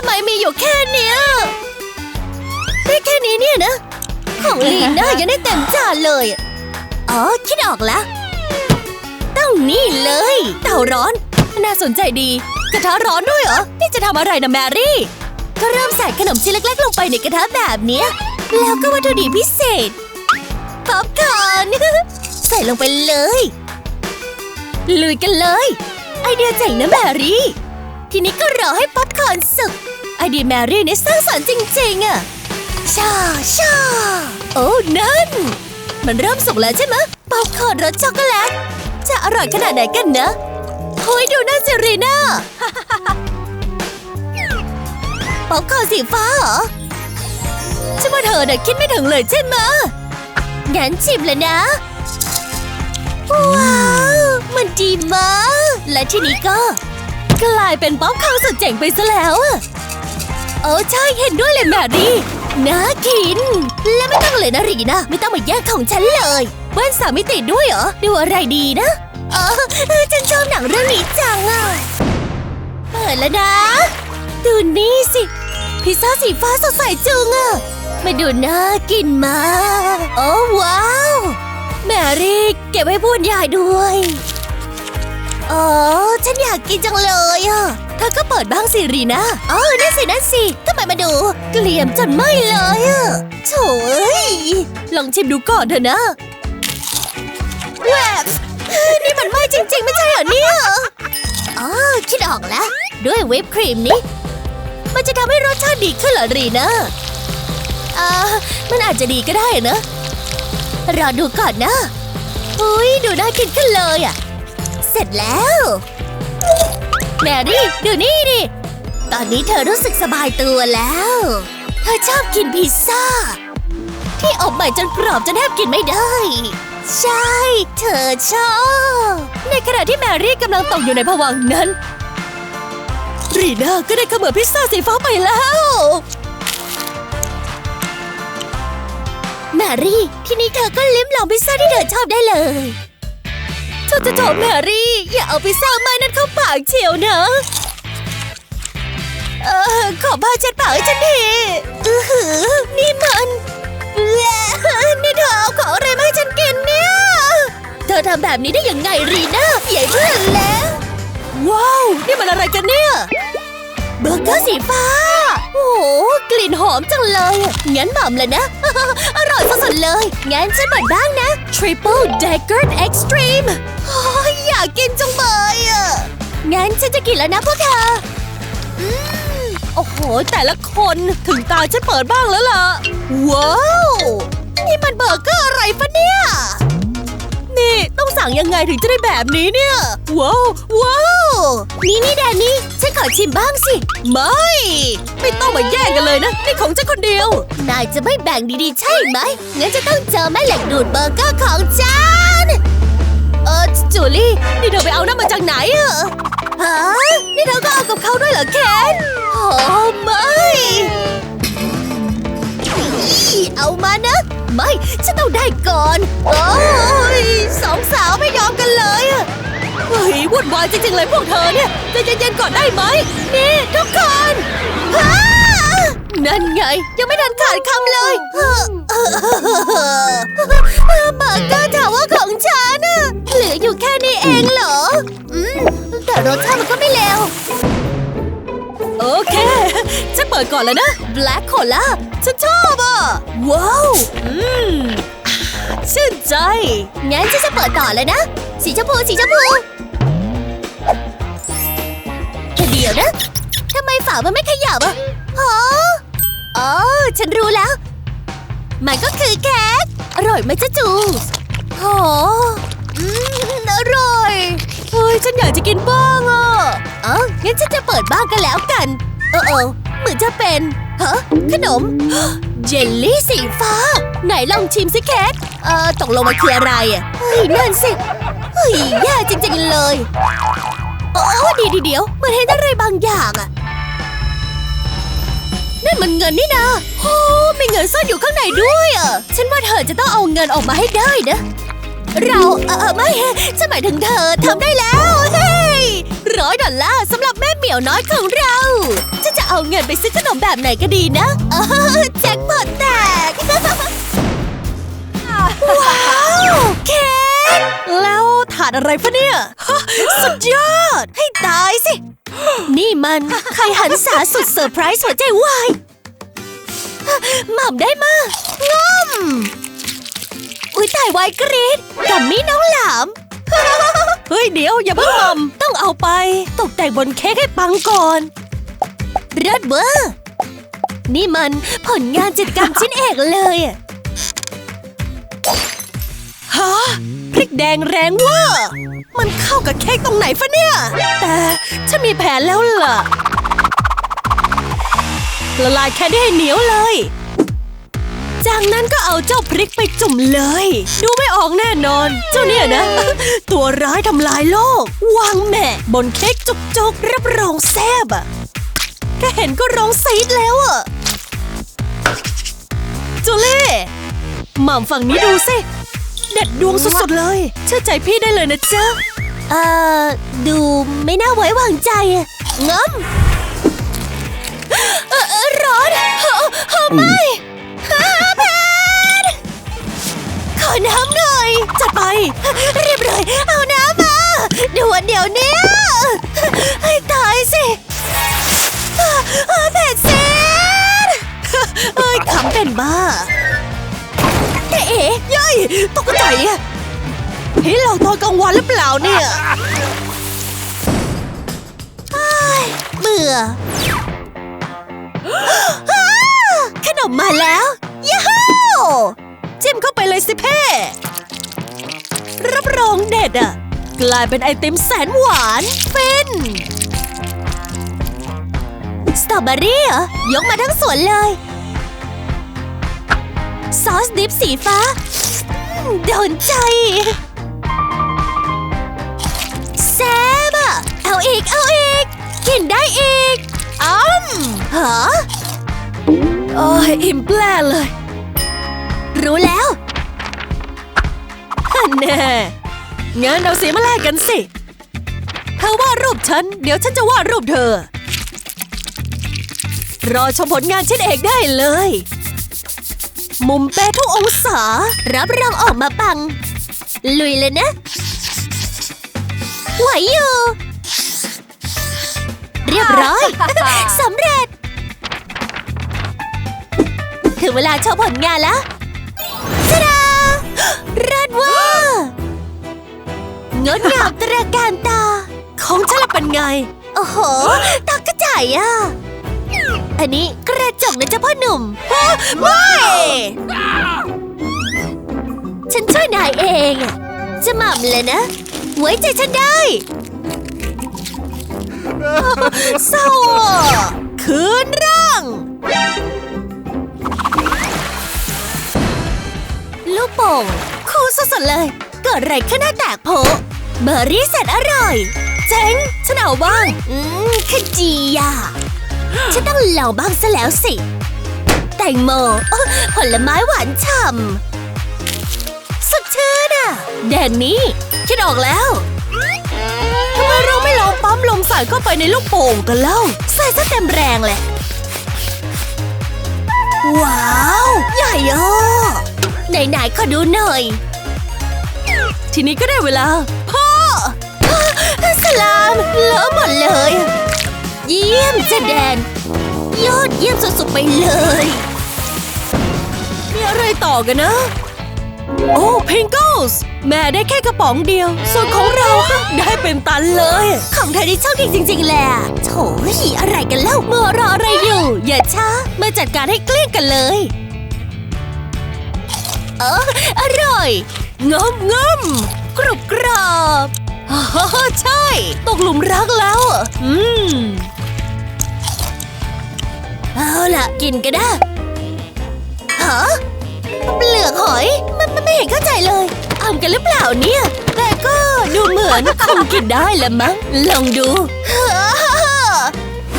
ำไมมีอยู่แค่เนี้ยได้แค่นี้เนี่ยนะ ของลีน่ายังได้เต็มจานเลย อ๋อ คิดออกแล้วต้องนี่เลย เตาร้อน น่าสนใจดี กระทะร้อนด้วยเหรอ นี่จะทำอะไรนะแมรี่ ก็เริ่มใส่ขนมชิ้นเล็กๆลงไปในกระทะแบบเนี้ย แล้วก็วัตถุดิบพิเศษป๊อปคอร์นใส่ลงไปเลย ลุยกันเลย ไอเดียเจ๋งนะแมรี่ ทีนี้ก็รอให้ป๊อปคอร์นสุก ไอเดียแมรี่นี่สร้างสรรค์จริง ๆอะชาชาโอ้นั่น มันเริ่มสุกแล้วใช่ไหมป๊อปคอร์นรสช็อกโกแลต จะอร่อยขนาดไหนกันนะเฮ้ยดูน่าสิรีน่าป๊อปคอร์นสีฟ้าเหรอฉันว่าเธอน่ะคิดไม่ถึงเลยใช่ไหมงั้นชิมเลยนะ ว้าว มันดีมาก และที่นี้ก็ กลายเป็นป๊อปคอร์นสุดเจ๋งไปซะแล้วอะ โอ้ใช่เห็นด้วยเลยแมรี่น่ากิน และไม่ต้องเลยนะรีนะ ไม่ต้องมาแย่งของฉันเลยเบิ้ลสามมิติด้วยเหรอ ดูอะไรดีนะเออฉันชอบหนังเรื่องนี้จังอะเปิดแล้วนะ ดูนี่สิ พิซซ่าสีฟ้าสดใสจุงอะมาดูน่ากินมากโอ้ว้าว แมรี่เก็บไว้พูดยายด้วย อ๋อ ฉันอยากกินจังเลยอะ เธอก็เปิดบ้างสิรีนะอ๋อนั่นสินั่นสิทำไมมาดู เกลี่ยมจนไม่เลยอะโถยลองชิมดูก่อนเถอะนะแวบนี่มันไม่จริง ๆ ไม่ใช่เหรอเนี่ยอ๋อคิดออกแล้ว ด้วยวิปครีมนี้ มันจะทำให้รสชาติดีขึ้นเหรอรีนะอ่ามันอาจจะดีก็ได้นะ รอดูก่อนนะอุ้ยดูน่ากินขึ้นเลยอะ เสร็จแล้ว แมรี่ดูนี่ดิ ตอนนี้เธอรู้สึกสบายตัวแล้ว เธอชอบกินพิซซ่า ที่อบใหม่จนกรอบจนแทบกินไม่ได้ ใช่ เธอชอบ ในขณะที่แมรี่กำลังตกอยู่ในภวังนั้น รีน่าก็ได้เขมือพิซซ่าสีฟ้าไปแล้ว แมรี่ ที่นี้เธอก็ลิ้มลองพิซซ่าที่เธอชอบได้เลย โถโถโถแมรี่ อย่าเอาพิซซ่าไม้นั้นเข้าปากเชียวนะเออขอผ้าเช็ดปากให้ฉันทีอือหือนี่มันนี่เธอเอาของอะไรมาให้ฉันกินเนี่ย เธอทำแบบนี้ได้ยังไงรีน่าใหญ่เพื่อนแล้ว ว้าว นี่มันอะไรกันเนี่ย เบอร์เกอร์สีฟ้า โอ้กลิ่นหอมจังเลย งั้นหม่ำเลยนะ อร่อยสุดๆเลย งั้นฉันเปิดบ้างนะ Triple Decker Extreme ากกินจังเลยอะงั้นฉันจะกินแล้วนะพวกเธอ อืม โอ้โห แต่ละคนถึงตาฉันเปิดบ้างแล้วล่ะ ว้าว นี่มันเบอร์เกอร์อะไรฟะเนี่ย นี่ต้องสั่งยังไงถึงจะได้แบบนี้เนี่ย ว้าว ว้าว นี่นี่แดนนี่ ฉันขอชิมบ้างสิ ไม่ ไม่ต้องมาแย่งกันเลยนะ นี่ของฉันคนเดียว นายจะไม่แบ่งดีๆใช่ไหม งั้นจะต้องเจอแม่เหล็กดูดเบอร์เกอร์ของฉัน ออจูลี่ นี่เธอไปเอาน้ำมาจากไหนอะฮะนี่เธอก็เอากับเขาด้วยเหรอเคนโอ้ไม่เอามานะ ไม่ ฉันต้องได้ก่อน โอ้ยสองสาวไม่ยอมกันเลยอะเฮ้ยวุ่นวายจริงๆเลยพวกเธอเนี่ยใจะเย็นๆก่อนได้ไหม นี่ ทุกคนฮ่า นั่นไง ยังไม่ทันขาดคำเลยเออเฮ้อเบอร์เกอร์ถาว่าของฉันเหลืออยู่แค่นี้เองเหรอ แต่รสชาติมันก็ไม่เลวโอเค ฉันเปิดก่อนเลยนะ Black Cola ฉันชอบอะ ว้าว อืมชื่นใจ งั้นฉันจะเปิดต่อเลยนะ สีชมพู สีชมพูแต่เดี๋ยวนะ ทำไมฝามันไม่ขยับอะฮะ โอ๋อฉันรู้แล้ว มันก็คือแค้กอร่อยไหมจ๊ะจูโหอืมอร่อยเฮ้ยฉันอยากจะกินบ้างอะเอ๋องั้นฉันจะเปิดบ้างกันแล้วกัน เออเออเหมือนจะเป็นฮะขนม เจลลี่สีฟ้า ไหนลองชิมสิแคทเออตกลงมันคืออะไรอะเฮ้ยนั่นสิเฮ้ยแย่จริงๆเลย โอ้ดีดีเดี๋ยวเหมือนเห็นอะไรบางอย่างอะ นั่นมันเงินนี่นะโอ้มีเงินซ่อนอยู่ข้างในด้วยอะ ฉันว่าเธอจะต้องเอาเงินออกมาให้ได้นะ เราเออไม่ฉันหมายถึงเธอทำได้แล้วเฮ้ยร้อยดอลลาร์สำหรับแม่เหมียวน้อยของเราฉันจะเอาเงินไปซื้อขนมแบบไหนก็ดีนะเออแจ็คพอตแตกว้าวเค้กแล้วถาดอะไรปะเนี่ยสุดยอด ให้ตายสิ นี่มันใครหันษาสุดเซอร์ไพรส์หัวใจวายหม่ำได้มากงอมอุ้ยตายวายกรีดกัมมี่น้องหลาม เฮ้ยเดี๋ยวอย่าเพิ่งหม่ำต้องเอาไป ตกแต่งบนเค้กให้ปังก่อนเลิศเวอร์นี่มันผลงานจิตกรรมชิ้นเอกเลยอะฮะ ริกแดงแรงเว่ามันเข้ากับเค้กตรงไหนฟะเนี่ย แต่ฉันมีแผนแล้วล่ะ ละลายแค่ได้ให้เหนียวเลย จากนั้นก็เอาเจ้าพริกไปจุ่มเลย ดูไม่ออกแน่นอน เจ้าเนี่ยนะ ตัวร้ายทำลายโลก วางแม่บนเค้กจุกๆรับรองแซบอะแค่เห็นก็ร้องซีดแล้วอะจูเล่หม่ำฝั่งนี้ดูสิ เด็ดดวงสุดๆเลย เชื่อใจพี่ได้เลยนะเจ๊ะเอ่อ ดูไม่น่าไว้วางใจงมร้อนเอ่อเอ่อไม่แพทขอน้ำหน่อยจัดไป เรียบร้อย เอาน้ำมาด่วนเดี๋ยวนี้ให้ตายสิอ่อเอ่อแพทเซนเอ้ยขำเป็นบ้า ตเอ๋ยัยตกใจอะเฮ้ยเราตอนกลางวันหรือเปล่าเนี่ยอ้ายเบื่อขนมมาแล้วย้าฮูจิ้มเข้าไปเลยสิเพ่รับรองเด็ดอะกลายเป็นไอติมแสนหวานฟินสตรอเบอรี่เหรอยกมาทั้งสวนเลย ซอสดิฟสีฟ้า โดนใจ แซ่บอะเอาอีก เอาอีก กินได้อีกอ้ำฮะโอ้ยอิ่มแปลเลย รู้แล้วฮันแน่งั้นเอาสีมาแลกกันสิ เธอวาดรูปฉัน เดี๋ยวฉันจะวาดรูปเธอ รอชมผลงานชิ้นเอกได้เลย มุมเป๊ะทุกองศา รับรองออกมาปัง ลุยเลยนะไหวอยู่เรียบร้อย สำเร็จ ถึงเวลาโชว์ผลงานแล้วทาดารัดว่า งดงามตระการตา ของฉันละเป็นไง โอ้โห ตากระจายอะ อันนี้กระจกนะจ๊ะพ่อหนุ่มไม่ฉันช่วยนายเองอะจะหม่ำเลยนะ ไว้ใจฉันได้ เศร้าคืนร่าง ลูกโป่งคู่สุดๆเลย เกิดอะไรขึ้นหน้าแตกโพเบอร์รี่เสร็จอร่อย เจ๋งฉันเอาบ้าง อืมขจีอะ ฉันต้องลองบ้างซะแล้วสิ แตงโมโอ้ผลไม้หวานฉ่ำสดชื่นอะแดนนี่คิดออกแล้วทำไมเราไม่ลองปั๊มลมใส่เข้าไปในลูกโป่งกันเล่าใส่ซะเต็มแรงเลยว้าว ใหญ่อะไหนๆขอดูหน่อย ทีนี้ก็ได้เวลา พ่อสลามเลอะหมดเลย เยี่ยมจแดน ยอดเยี่ยมสุดๆไปเลย มีอะไรต่อกันนะ โอ้พิงเกิลส์แม่ได้แค่กระป๋องเดียว ส่วนของเราได้เป็นตันเลย ของเธอที่โชคดีจริงๆแหละโถยอะไรกันเล่าเมื่อรออะไรอยู่ อย่าช้า มาจัดการให้เกลี้ยงกันเลย เอออร่อยงมงมกรุบกรอบอใช่ ตกหลุมรักแล้ว อืม เอาล่ะ กินก็ได้ฮะเปลือกหอยมันไม่เห็นเข้าใจเลยทำกันหรือเปล่าเนี่ย แต่ก็ดูเหมือนคงกินได้ละมั้ง ลองดูฮะ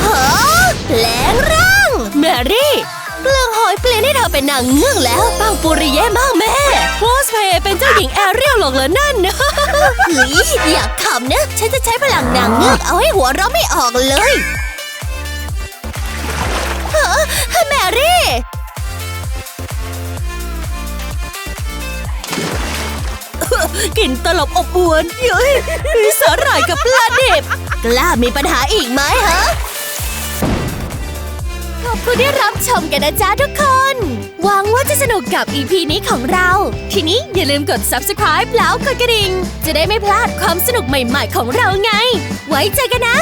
ฮะแปลงร่าง แมรี่เปลือกหอยเปลี่ยนให้เธอเป็นนางเงือกแล้วปังปุริเย่มากแม่โพสเพย์เป็นเจ้าหญิงแอเรียลหรอกเหรอนั่นเฮ้ยอยากขำนะ ฉันจะใช้พลังนางเงือกเอาให้หัวเราะไม่ออกเลย แมรี่ กลิ่นตลบอบอวนเย้ยสาหร่ายกับปลาดิบกล้ามีปัญหาอีกไหมฮะ ขอบคุณที่รับชมกันนะจ๊ะทุกคน หวังว่าจะสนุกกับ EP นี้ของเรา ทีนี้อย่าลืมกด subscribe แล้วกดกระดิ่ง จะได้ไม่พลาดความสนุกใหม่ๆของเราไง ไว้เจอกันนะ